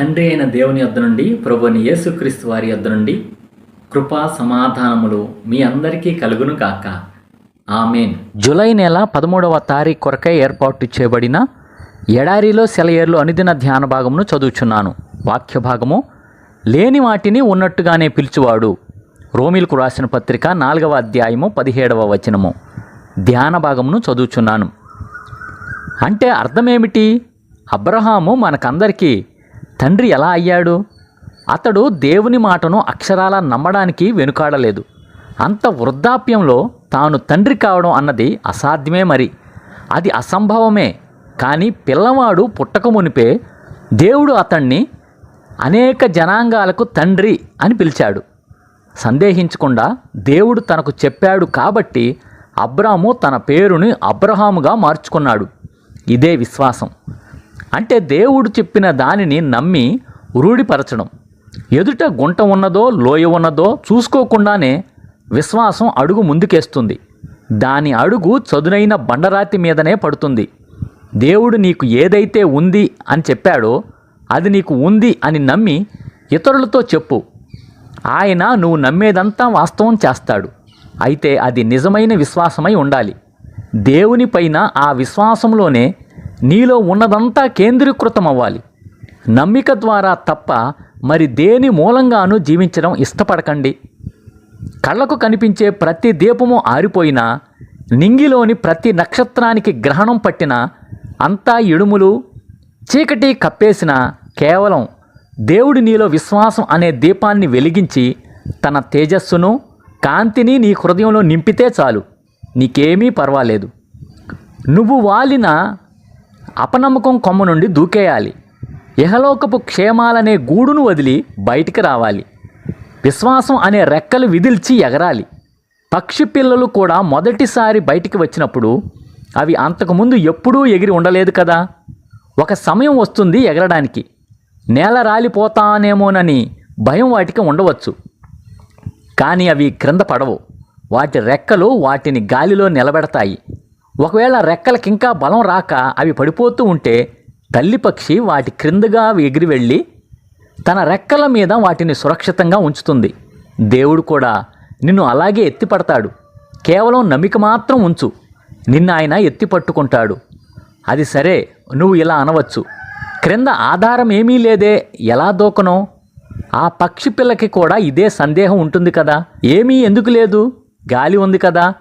తండ్రి అయిన దేవుని యొద్ద నుండి ప్రభుని యేసుక్రీస్తు వారి యొద్ద నుండి కృపా సమాధానములు మీ అందరికీ కలుగును కాక ఆమెన్. జూలై నెల పదమూడవ తారీఖు కొరకై ఏర్పాటు చేయబడిన ఎడారిలో సెలయేర్లు అనుదిన ధ్యాన భాగమును చదువుచున్నాను. వాక్య భాగము లేని వాటిని ఉన్నట్టుగానే పిలుచువాడు. రోమిల్కు రాసిన పత్రిక నాలుగవ అధ్యాయము పదిహేడవ వచనము. ధ్యాన భాగమును చదువుచున్నాను. అంటే అర్థమేమిటి? అబ్రహాము మనకందరికీ తండ్రి ఎలా అయ్యాడు? అతడు దేవుని మాటను అక్షరాల నమ్మడానికి వెనుకాడలేదు. అంత వృద్ధాప్యంలో తాను తండ్రి కావడం అన్నది అసాధ్యమే మరి. అది అసంభవమే. కానీ పిల్లవాడు పుట్టక మునిపే దేవుడు అతన్ని అనేక జనాంగాలకు తండ్రి అని పిలిచాడు. సందేహించకుండా దేవుడు తనకు చెప్పాడు కాబట్టి అబ్రాము తన పేరుని అబ్రహాముగా మార్చుకున్నాడు. ఇదే విశ్వాసం. అంటే దేవుడు చెప్పిన దానిని నమ్మి రూఢిపరచడం. ఎదుట గుంట ఉన్నదో లోయ ఉన్నదో చూసుకోకుండానే విశ్వాసం అడుగు ముందుకేస్తుంది. దాని అడుగు చదునైన బండరాతి మీదనే పడుతుంది. దేవుడు నీకు ఏదైతే ఉంది అని చెప్పాడో అది నీకు ఉంది అని నమ్మి ఇతరులతో చెప్పు. ఆయన నువ్వు నమ్మేదంతా వాస్తవం చేస్తాడు. అయితే అది నిజమైన విశ్వాసమై ఉండాలి. దేవుని పైన ఆ విశ్వాసంలోనే నీలో ఉన్నదంతా కేంద్రీకృతం అవ్వాలి నమ్మిక ద్వారా తప్ప మరి దేని మూలంగానూ జీవించడం ఇష్టపడకండి. కళ్ళకు కనిపించే ప్రతి దీపము ఆరిపోయినా నింగిలోని ప్రతి నక్షత్రానికి గ్రహణం పట్టిన అంతా ఇడుములు చీకటి కప్పేసిన కేవలం దేవుడి నీలో విశ్వాసం అనే దీపాన్ని వెలిగించి తన తేజస్సును కాంతిని నీ హృదయంలో నింపితే చాలు. నీకేమీ పర్వాలేదు. నువ్వు వాలిన అపనమ్మకం కొమ్మ నుండి దూకేయాలి. ఇహలోకపు క్షేమాలనే గూడును వదిలి బయటికి రావాలి. విశ్వాసం అనే రెక్కలు విదిల్చి ఎగరాలి. పక్షి పిల్లలు కూడా మొదటిసారి బయటికి వచ్చినప్పుడు అవి అంతకుముందు ఎప్పుడూ ఎగిరి ఉండలేదు కదా. ఒక సమయం వస్తుంది ఎగరడానికి. నేల రాలిపోతానేమోనని భయం వాటికి ఉండవచ్చు. కానీ అవి క్రింద పడవు. వాటి రెక్కలు వాటిని గాలిలో నిలబెడతాయి. ఒకవేళ రెక్కలకి ఇంకా బలం రాక అవి పడిపోతూ ఉంటే తల్లి పక్షి వాటి క్రిందగా ఎగిరి వెళ్ళి తన రెక్కల మీద వాటిని సురక్షితంగా ఉంచుతుంది. దేవుడు కూడా నిన్ను అలాగే ఎత్తిపడతాడు. కేవలం నమ్మిక మాత్రం ఉంచు. నిన్ను ఆయన ఎత్తి పట్టుకుంటాడు. అది సరే నువ్వు ఇలా అనవచ్చు. క్రింద ఆధారం ఏమీ లేదే ఎలా దూకను? ఆ పక్షి పిల్లకి కూడా ఇదే సందేహం ఉంటుంది కదా? ఏమీ ఎందుకు లేదు? గాలి ఉంది కదా?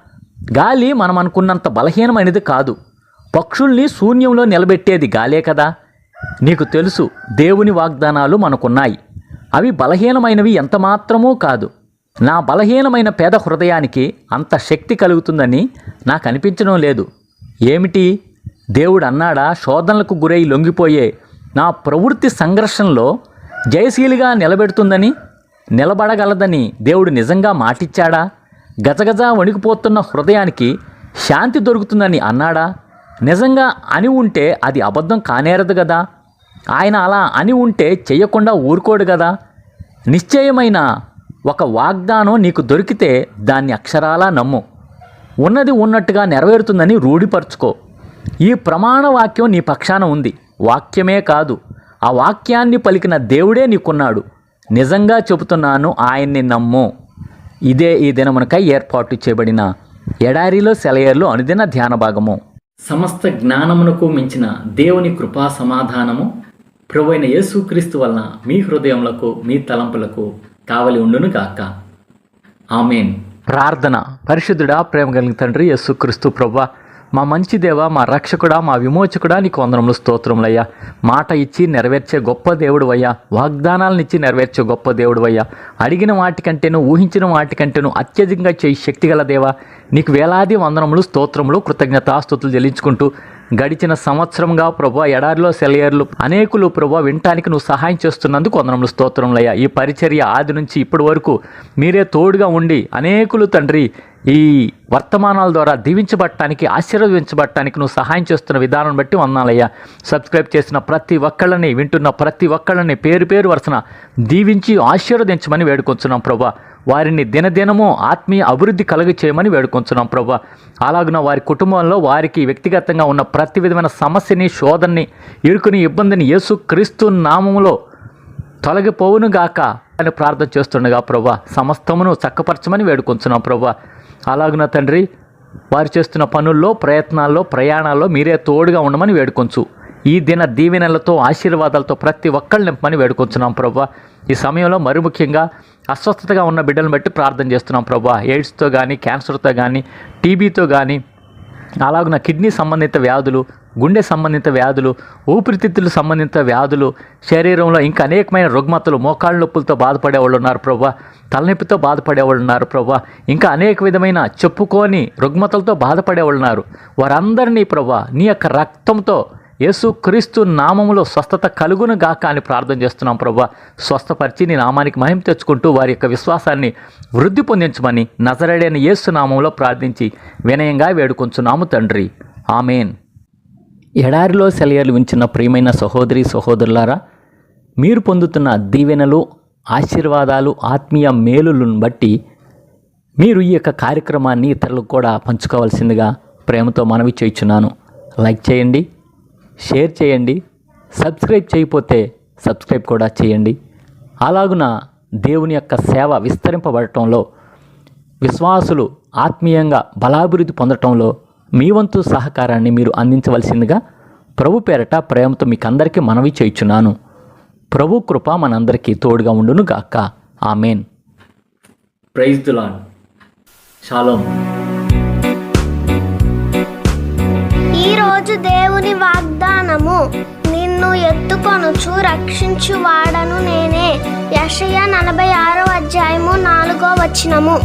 గాలి మనం అనుకున్నంత బలహీనమైనది కాదు. పక్షుల్ని శూన్యంలో నిలబెట్టేది గాలే కదా. నీకు తెలుసు దేవుని వాగ్దానాలు మనకున్నాయి. అవి బలహీనమైనవి ఎంతమాత్రమూ కాదు. నా బలహీనమైన పేద హృదయానికి అంత శక్తి కలుగుతుందని నాకు అనిపించడం లేదు. ఏమిటి? దేవుడు అన్నాడా శోధనలకు గురై లొంగిపోయే నా ప్రవృత్తి సంఘర్షణలో జయశీలిగా నిలబెడుతుందని నిలబడగలదని దేవుడు నిజంగా మాటిచ్చాడా? గజగజ వణికిపోతున్న హృదయానికి శాంతి దొరుకుతుందని అన్నాడా? నిజంగా అని ఉంటే అది అబద్ధం కానేరదు కదా ఆయన అలా అని ఉంటే చెయ్యకుండా ఊరుకోడు కదా నిశ్చయమైన ఒక వాగ్దానం నీకు దొరికితే దాన్ని అక్షరాలా నమ్ము. ఉన్నది ఉన్నట్టుగా నెరవేరుతుందని రూఢిపరుచుకో. ఈ ప్రమాణ వాక్యం నీ పక్షాన ఉంది. వాక్యమే కాదు. ఆ వాక్యాన్ని పలికిన దేవుడే నీకున్నాడు. నిజంగా చెబుతున్నాను ఆయన్ని నమ్ము. ఇదే ఈ దినమునకై ఏర్పాటు చేయబడిన ఎడారిలో సెలయేర్లు అనుదిన ధ్యాన భాగము. సమస్త జ్ఞానమునకు మించిన దేవుని కృపా సమాధానము ప్రభు అయిన యేసుక్రీస్తు వలన మీ హృదయములకు మీ తలంపులకు కావలి ఉండును కాక ఆమెన్. ప్రార్థన. పరిశుద్ధుడా ప్రేమ కలిగిన తండ్రి యేసుక్రీస్తు ప్రభా. మా మంచి దేవ మా రక్షకుడా మా విమోచకుడా నీకు వందనములు స్తోత్రములయ్యా. మాట ఇచ్చి నెరవేర్చే గొప్ప దేవుడు అయ్యా వాగ్దానాలను ఇచ్చి నెరవేర్చే గొప్ప దేవుడు అయ్యా అడిగిన వాటికంటేను ఊహించిన వాటికంటేను అత్యధికంగా చేయి శక్తిగల దేవా. నీకు వేలాది వందనములు స్తోత్రములు కృతజ్ఞతాస్తుతులు చెల్లించుకుంటూ గడిచిన సంవత్సరంగా ప్రభు ఎడారిలో సెలయర్లు అనేకులు ప్రభు వినటానికి నువ్వు సహాయం చేస్తున్నందుకు వందనములు స్తోత్రములయ్యా. ఈ పరిచర్య ఆది నుంచి ఇప్పటి వరకు మీరే తోడుగా ఉండి అనేకులు తండ్రి ఈ వర్తమానాల ద్వారా దీవించబట్టడానికి ఆశీర్వదించబట్టడానికి నువ్వు సహాయం చేస్తున్న విధానం బట్టి వందాలయ్యా సబ్స్క్రైబ్ చేసిన ప్రతి ఒక్కళ్ళని వింటున్న ప్రతి ఒక్కళ్ళని పేరు పేరు వరుసన దీవించి ఆశీర్వదించమని వేడుకొంచున్నాం ప్రభా. వారిని దినదినము ఆత్మీయ అభివృద్ధి కలుగ చేయమని వేడుకొంచున్నాం ప్రభా. అలాగున వారి కుటుంబంలో వారికి వ్యక్తిగతంగా ఉన్న ప్రతి విధమైన సమస్యని శోధనని ఇరుకుని ఇబ్బందిని యేసు క్రీస్తు నామములో తొలగిపోవును గాక అని ప్రార్థన చేస్తుండగా ప్రభా సమస్తమును చక్కపరచమని వేడుకొంచున్నాం ప్రభా. అలాగున తండ్రి వారు చేస్తున్న పనుల్లో ప్రయత్నాల్లో ప్రయాణాల్లో మీరే తోడుగా ఉండమని వేడుకొంచు. ఈ దిన దీవెనలతో ఆశీర్వాదాలతో ప్రతి ఒక్కళ్ళు నింపమని వేడుకొచ్చున్నాం ప్రభా ఈ సమయంలో మరి ముఖ్యంగా అస్వస్థతగా ఉన్న బిడ్డలను బట్టి ప్రార్థన చేస్తున్నాం ప్రభా ఎయిడ్స్తో కానీ క్యాన్సర్తో కానీ టీబీతో కానీ అలాగున కిడ్నీ సంబంధిత వ్యాధులు గుండె సంబంధిత వ్యాధులు ఊపిరితిత్తులు సంబంధిత వ్యాధులు శరీరంలో ఇంకా అనేకమైన రుగ్మతలు మోకాళ్ళ నొప్పులతో బాధపడే వాళ్ళు ఉన్నారు ప్రభా తలనొప్పితో బాధపడే వాళ్ళు ఉన్నారు ప్రభా ఇంకా అనేక విధమైన చెప్పుకోని రుగ్మతలతో బాధపడే వాళ్ళు ఉన్నారు. వారందరినీ ప్రభా నీ యొక్క రక్తంతో యేసు క్రీస్తు నామములో స్వస్థత కలుగును గాక అని ప్రార్థన చేస్తున్నాం ప్రభా. స్వస్థపరిచి నీ నామానికి మహిమ తెచ్చుకుంటూ వారి యొక్క విశ్వాసాన్ని వృద్ధి పొందించమని నజరడైన యేసు నామంలో ప్రార్థించి వినయంగా వేడుకొంచున్నాము తండ్రి. ఆమెన్. ఎడారిలో సెలయర్లు ఉంచిన ప్రియమైన సహోదరి సహోదరులారా మీరు పొందుతున్న దీవెనలు ఆశీర్వాదాలు ఆత్మీయ మేలులను బట్టి మీరు ఈ యొక్క కార్యక్రమాన్ని ఇతరులకు కూడా పంచుకోవాల్సిందిగా ప్రేమతో మనవి చేయుచున్నాను. లైక్ చేయండి షేర్ చేయండి. సబ్స్క్రైబ్ చేయకపోతే సబ్స్క్రైబ్ కూడా చేయండి. అలాగున దేవుని యొక్క సేవ విస్తరింపబడటంలో విశ్వాసులు ఆత్మీయంగా బలాభివృద్ధి పొందటంలో మీ వంతు సహకారాన్ని మీరు అందించవలసిందిగా ప్రభు పేరట ప్రేమతో మీకు అందరికీ మనవి చేయుచున్నాను. ప్రభు కృప మనందరికీ తోడుగా ఉండును గాక ఆమెన్. ప్రైజ్ దులాన్ షాలోమ్ రోజు దేవుని వాగ్దానము. నిన్ను ఎత్తుకొనుచు రక్షించు వాడను నేనే. యషయ నలభై ఆరో అధ్యాయము నాలుగో వచనము.